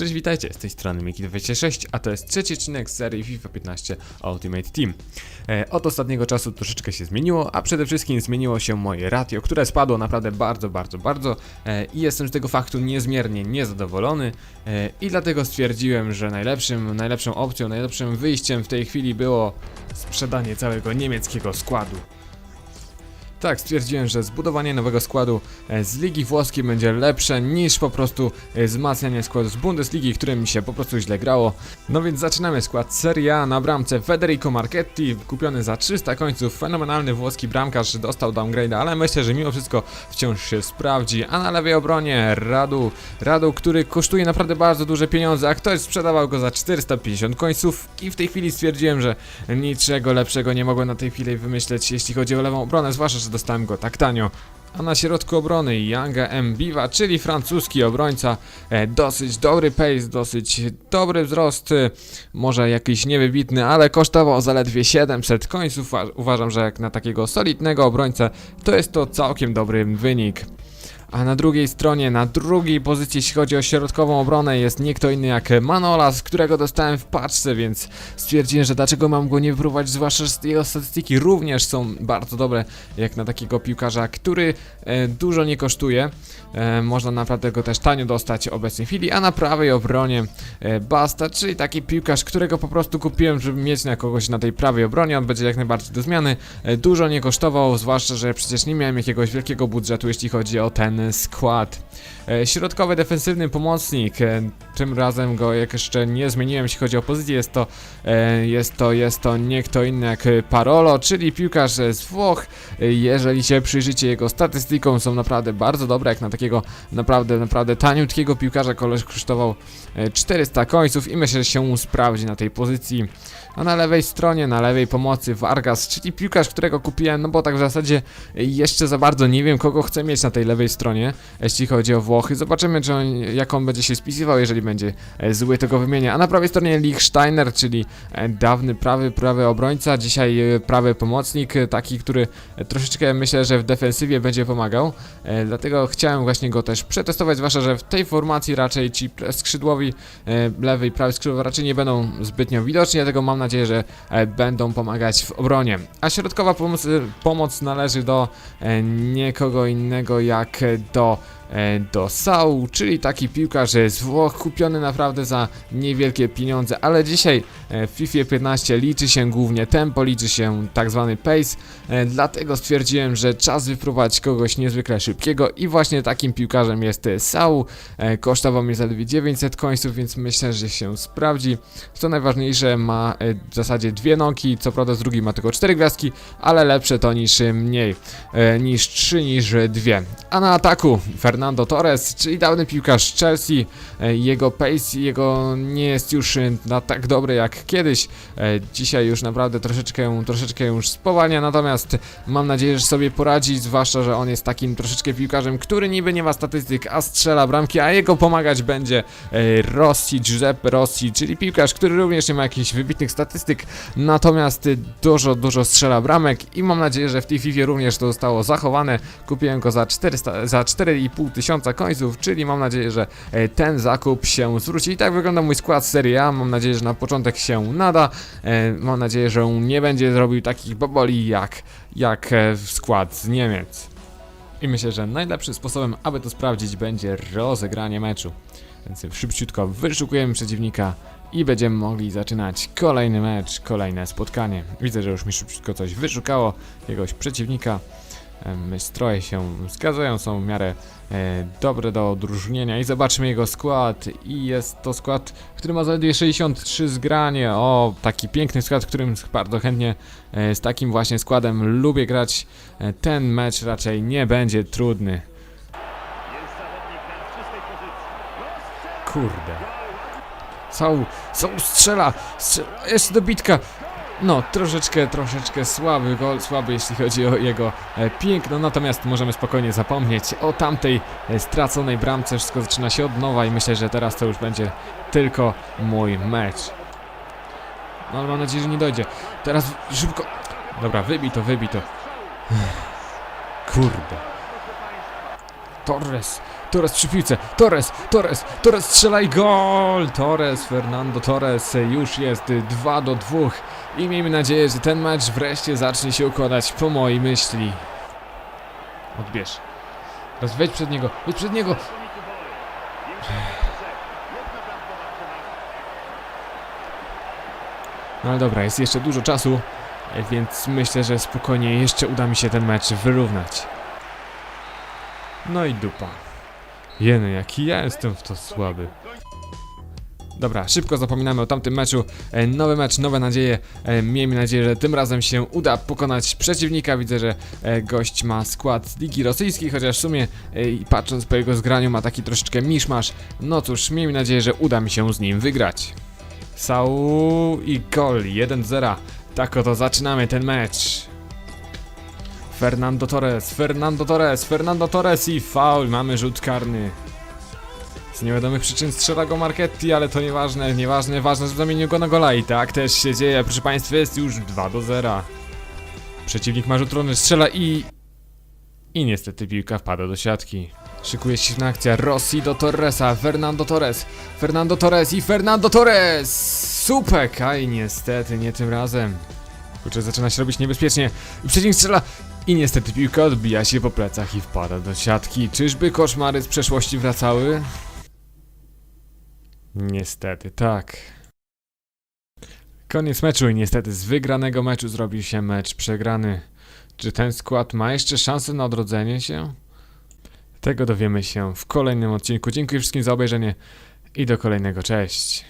Cześć, witajcie, z tej strony Miki26, a to jest trzeci odcinek z serii FIFA 15 Ultimate Team. E, od ostatniego czasu troszeczkę się zmieniło, a przede wszystkim zmieniło się moje ratio, które spadło naprawdę bardzo, bardzo, bardzo e, i jestem z tego faktu niezmiernie niezadowolony e, i dlatego stwierdziłem, że najlepszym, najlepszą opcją, najlepszym wyjściem w tej chwili było sprzedanie całego niemieckiego składu. Tak, stwierdziłem, że zbudowanie nowego składu e, z Ligi Włoskiej będzie lepsze niż po prostu e, wzmacnianie składu z Bundesligi, którym mi się po prostu źle grało. No więc zaczynamy skład Serie A na bramce Federico Marchetti, kupiony za 300 końców, fenomenalny włoski bramkarz, dostał downgrade'a, ale myślę, że mimo wszystko wciąż się sprawdzi. A na lewej obronie Radu, Radu, który kosztuje naprawdę bardzo duże pieniądze, a ktoś sprzedawał go za 450 końców i w tej chwili stwierdziłem, że niczego lepszego nie mogłem na tej chwili wymyśleć, jeśli chodzi o lewą obronę, zwłaszcza, że dostałem go tak tanio. A na środku obrony Yanga Mbiwa, czyli francuski obrońca, e, dosyć dobry pace, dosyć dobry wzrost, e, może jakiś niewybitny, ale kosztował zaledwie 700 końców. Uwa- Uważam, że jak na takiego solidnego obrońcę, to jest to całkiem dobry wynik. A na drugiej stronie, na drugiej pozycji, jeśli chodzi o środkową obronę, jest nie kto inny jak Manolas, którego dostałem w paczce, więc stwierdziłem, że dlaczego mam go nie wypróbować, zwłaszcza, że jego statystyki również są bardzo dobre, jak na takiego piłkarza, który e, dużo nie kosztuje. E, można naprawdę go też tanio dostać w obecnej chwili, a na prawej obronie e, Basta, czyli taki piłkarz, którego po prostu kupiłem, żeby mieć na kogoś na tej prawej obronie, on będzie jak najbardziej do zmiany. E, dużo nie kosztował, zwłaszcza, że przecież nie miałem jakiegoś wielkiego budżetu, jeśli chodzi o ten skład. E, Środkowy defensywny pomocnik, e, tym razem go jak jeszcze nie zmieniłem, jeśli chodzi o pozycję, jest to, e, jest to, jest to nie kto inny jak Parolo, czyli piłkarz z Włoch. E, Jeżeli się przyjrzycie jego statystykom, są naprawdę bardzo dobre, jak na takiego naprawdę, naprawdę taniutkiego piłkarza, koleś kosztował e, 400 końców i myślę, że się mu sprawdzi na tej pozycji. A na lewej stronie, na lewej pomocy Vargas, czyli piłkarz, którego kupiłem, no bo tak w zasadzie jeszcze za bardzo nie wiem, kogo chcę mieć na tej lewej stronie, jeśli chodzi o Włochy. Zobaczymy, czy on, jak on będzie się spisywał, jeżeli będzie e, zły, tego wymienię. A na prawej stronie Lichsteiner, czyli e, dawny prawy, prawy obrońca, dzisiaj e, prawy pomocnik, taki, który troszeczkę myślę, że w defensywie będzie pomagał. Dlatego chciałem właśnie go też przetestować, zwłaszcza, że w tej formacji raczej ci skrzydłowi lewy i prawy skrzydłowy raczej nie będą zbytnio widoczni, dlatego mam nadzieję, że będą pomagać w obronie. A środkowa pomoc, pomoc należy do nikogo innego jak do do Sau, czyli taki piłkarz z Włoch kupiony naprawdę za niewielkie pieniądze, ale dzisiaj e, w FIFA 15 liczy się głównie tempo, liczy się tak zwany pace, e, dlatego stwierdziłem, że czas wypróbować kogoś niezwykle szybkiego i właśnie takim piłkarzem jest e, Sau, e, kosztował mnie zaledwie 900 końców, więc myślę, że się sprawdzi. Co najważniejsze, ma e, w zasadzie dwie nogi, co prawda z drugiej ma tylko cztery gwiazdki, ale lepsze to niż e, mniej, e, niż trzy, niż e, dwie. A na ataku Fernando Torres, czyli dawny piłkarz Chelsea, e, jego pace, jego nie jest już e, na tak dobry jak kiedyś. E, Dzisiaj już naprawdę troszeczkę, troszeczkę już spowalnia, natomiast mam nadzieję, że sobie poradzi, zwłaszcza, że on jest takim troszeczkę piłkarzem, który niby nie ma statystyk, a strzela bramki, a jego pomagać będzie Rossi, Giuseppe Rossi, czyli piłkarz, który również nie ma jakichś wybitnych statystyk, natomiast dużo, dużo strzela bramek i mam nadzieję, że w tej FIFA również to zostało zachowane. Kupiłem go za 400, za 4,5 tysiąca końców, czyli mam nadzieję, że e, ten zakup się zwróci. I tak wygląda mój skład Serie A. Mam nadzieję, że na początek się nada. E, Mam nadzieję, że nie będzie zrobił takich boboli jak, jak e, skład z Niemiec. I myślę, że najlepszym sposobem, aby to sprawdzić, będzie rozegranie meczu. Więc szybciutko wyszukujemy przeciwnika i będziemy mogli zaczynać kolejny mecz, kolejne spotkanie. Widzę, że już mi szybciutko coś wyszukało, jakiegoś przeciwnika. Stroje się zgadzają, są w miarę e, dobre do odróżnienia i zobaczmy jego skład i jest to skład, który ma zaledwie 63 zgranie, o taki piękny skład, którym bardzo chętnie e, z takim właśnie składem lubię grać, e, ten mecz raczej nie będzie trudny. Kurde. Są, są strzela, strzela, jest dobitka. No, troszeczkę, troszeczkę słaby gol, słaby jeśli chodzi o jego e, piękno, natomiast możemy spokojnie zapomnieć o tamtej e, straconej bramce, wszystko zaczyna się od nowa i myślę, że teraz to już będzie tylko mój mecz. No mam nadzieję, że nie dojdzie. Teraz szybko... Dobra, wybij to, wybij to. Kurde. Torres, Torres przy piłce, Torres, Torres, Torres i gol! Torres, Fernando Torres już jest 2 do 2 i miejmy nadzieję, że ten mecz wreszcie zacznie się układać po mojej myśli. Odbierz. Teraz wejdź przed niego, wejdź przed niego! No ale dobra, jest jeszcze dużo czasu, więc myślę, że spokojnie jeszcze uda mi się ten mecz wyrównać. No i dupa. Jeny, jaki ja jestem w to słaby. Dobra, szybko zapominamy o tamtym meczu. E, nowy mecz, nowe nadzieje. E, miejmy nadzieję, że tym razem się uda pokonać przeciwnika. Widzę, że e, gość ma skład z Ligi Rosyjskiej, chociaż w sumie e, patrząc po jego zgraniu ma taki troszeczkę miszmasz. No cóż, miejmy nadzieję, że uda mi się z nim wygrać. Saul i gol 1-0. Tak oto zaczynamy ten mecz. Fernando Torres, Fernando Torres, Fernando Torres i faul. Mamy rzut karny. Z niewiadomych przyczyn strzela go Marchetti, ale to nieważne, nieważne, ważne, że zamienił go na gola i tak też się dzieje. Proszę Państwa, jest już 2 do 0. Przeciwnik ma rzut rolny, strzela i... I niestety piłka wpada do siatki. Szykuje się na akcja Rossi do Torresa, Fernando Torres, Fernando Torres i Fernando Torres! Supek! Aj, niestety, nie tym razem. Kurczę, zaczyna się robić niebezpiecznie. Przeciwnik strzela i niestety piłka odbija się po plecach i wpada do siatki. Czyżby koszmary z przeszłości wracały? Niestety tak. Koniec meczu i niestety z wygranego meczu zrobił się mecz przegrany. Czy ten skład ma jeszcze szansę na odrodzenie się? Tego dowiemy się w kolejnym odcinku. Dziękuję wszystkim za obejrzenie i do kolejnego. Cześć.